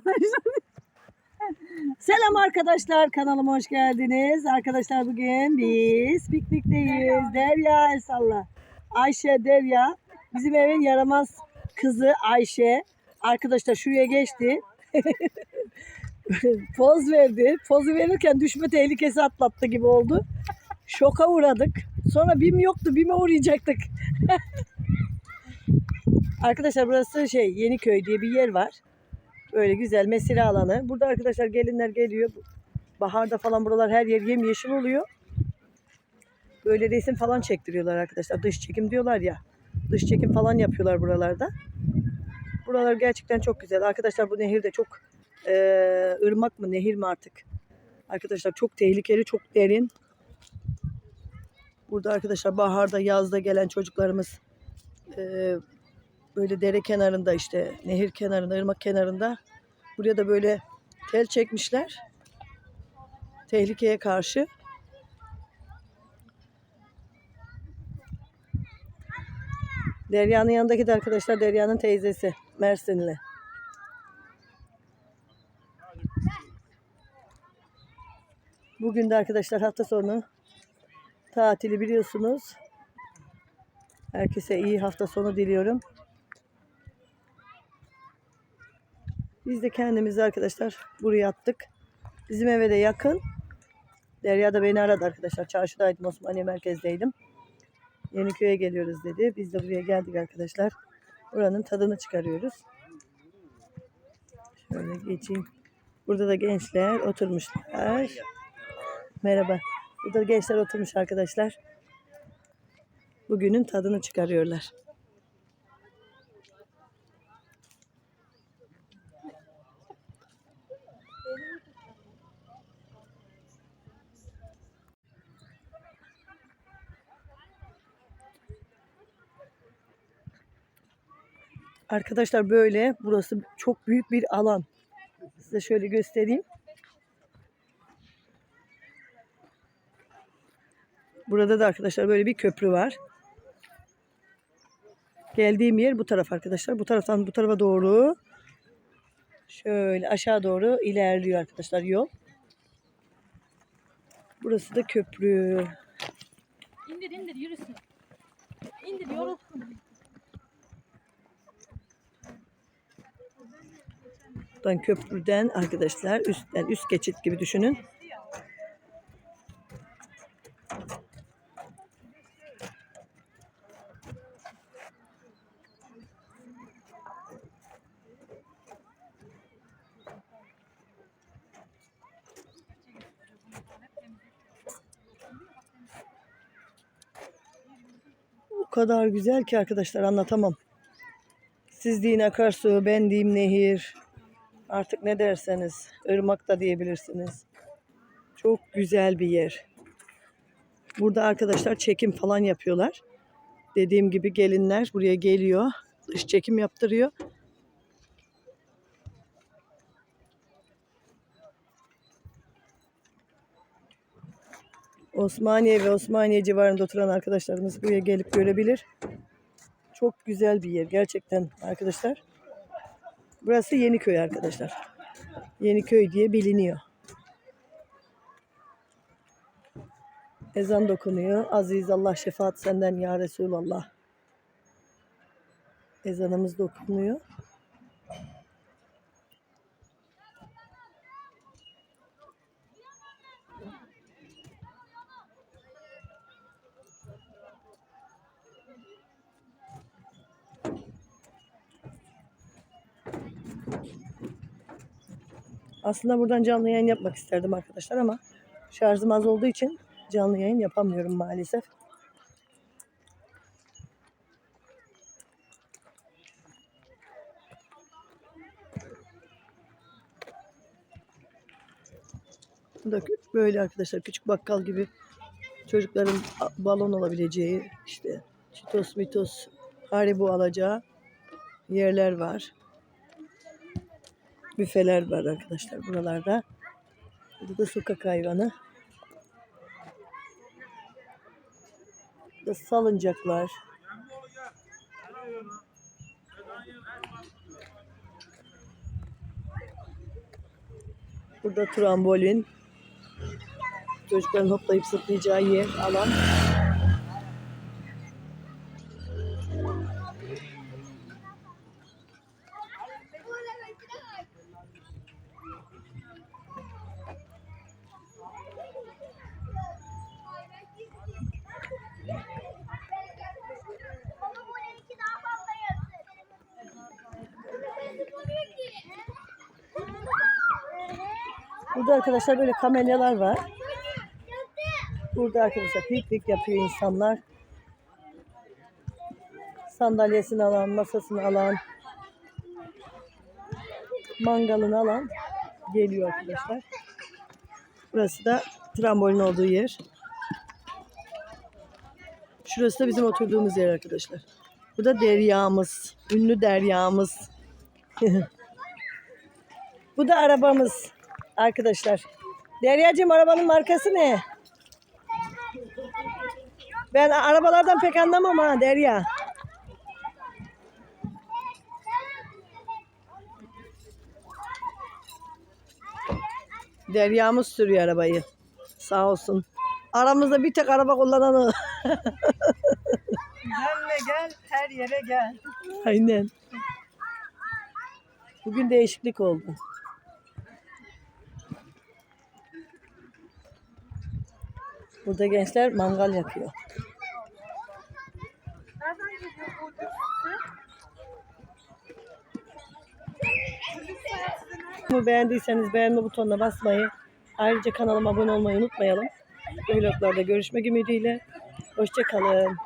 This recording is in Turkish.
Selam arkadaşlar kanalıma hoş geldiniz. Arkadaşlar bugün biz piknikteyiz. Derya Esallah. Ayşe Derya. Bizim evin yaramaz kızı Ayşe. Arkadaşlar şuraya geçti. Poz verdi. Pozu verirken düşme tehlikesi atlattı gibi oldu. Şoka uğradık. Sonra BİM yoktu. BİM'e uğrayacaktık. Arkadaşlar burası şey Yeniköy diye bir yer var. Böyle güzel mesire alanı. Burada arkadaşlar gelinler geliyor. Baharda falan buralar her yer yemyeşil oluyor. Böyle resim falan çektiriyorlar arkadaşlar. Dış çekim diyorlar ya. Dış çekim falan yapıyorlar buralarda. Buralar gerçekten çok güzel. Arkadaşlar bu nehir de çok e, ırmak mı nehir mi artık? Arkadaşlar çok tehlikeli, çok derin. Burada arkadaşlar baharda, yazda gelen çocuklarımız e, böyle dere kenarında işte nehir kenarında, ırmak kenarında buraya da böyle tel çekmişler. Tehlikeye karşı. Derya'nın yanındaki de arkadaşlar Derya'nın teyzesi Mersinli. Bugün de arkadaşlar hafta sonu tatili biliyorsunuz. Herkese iyi hafta sonu diliyorum. Biz de kendimizi arkadaşlar buraya attık. Bizim eve de yakın. Derya da beni aradı arkadaşlar. Çarşıdaydım, Osmaniye merkezdeydim. Yeniköy'e geliyoruz dedi. Biz de buraya geldik arkadaşlar. Buranın tadını çıkarıyoruz. Şöyle geçeyim. Burada da gençler oturmuşlar. Merhaba. Burada gençler oturmuş arkadaşlar. Bugünün tadını çıkarıyorlar. Arkadaşlar böyle burası çok büyük bir alan. Size şöyle göstereyim. Burada da arkadaşlar böyle bir köprü var. Geldiğim yer bu taraf arkadaşlar. Bu taraftan bu tarafa doğru şöyle aşağı doğru ilerliyor arkadaşlar yol. Burası da köprü. İndir indir yürüsün. İndir yorulsun. Buradan köprüden arkadaşlar üstten üst geçit gibi düşünün. O kadar güzel ki arkadaşlar anlatamam. Siz deyin akarsu, ben diyeyim nehir. Artık ne derseniz, ırmak da diyebilirsiniz. Çok güzel bir yer. Burada arkadaşlar çekim falan yapıyorlar. Dediğim gibi gelinler buraya geliyor. Dış çekim yaptırıyor. Osmaniye ve Osmaniye civarında oturan arkadaşlarımız buraya gelip görebilir. Çok güzel bir yer gerçekten arkadaşlar. Burası Yeniköy arkadaşlar. Yeniköy diye biliniyor. Ezan dokunuyor. Aziz Allah şefaat senden ya Resulallah. Ezanımız dokunuyor. Aslında buradan canlı yayın yapmak isterdim arkadaşlar ama şarjım az olduğu için canlı yayın yapamıyorum maalesef. Bu böyle arkadaşlar küçük bakkal gibi çocukların balon alabileceği işte çitos mitos haribo alacağı yerler var büfeler var arkadaşlar buralarda. Burada da sokak hayvanı. Burada salıncaklar. Burada trambolin. Çocukların hoplayıp zıplayacağı yer, alan. Burada arkadaşlar böyle kamelyalar var. Burada arkadaşlar piknik yapıyor insanlar. Sandalyesini alan, masasını alan, mangalını alan geliyor arkadaşlar. Burası da trambolin olduğu yer. Şurası da bizim oturduğumuz yer arkadaşlar. Bu da deryamız. Ünlü deryamız. Bu da arabamız arkadaşlar. Deryacığım arabanın markası ne? Ben arabalardan pek anlamam ha Derya. Derya'mız sürüyor arabayı. Sağ olsun. Aramızda bir tek araba kullananı. Benle gel, her yere gel. Aynen. Bugün değişiklik oldu. Burada gençler mangal bu Bunu beğendiyseniz beğenme butonuna basmayı, ayrıca kanalıma abone olmayı unutmayalım. Vloglarda görüşmek ümidiyle. Hoşçakalın.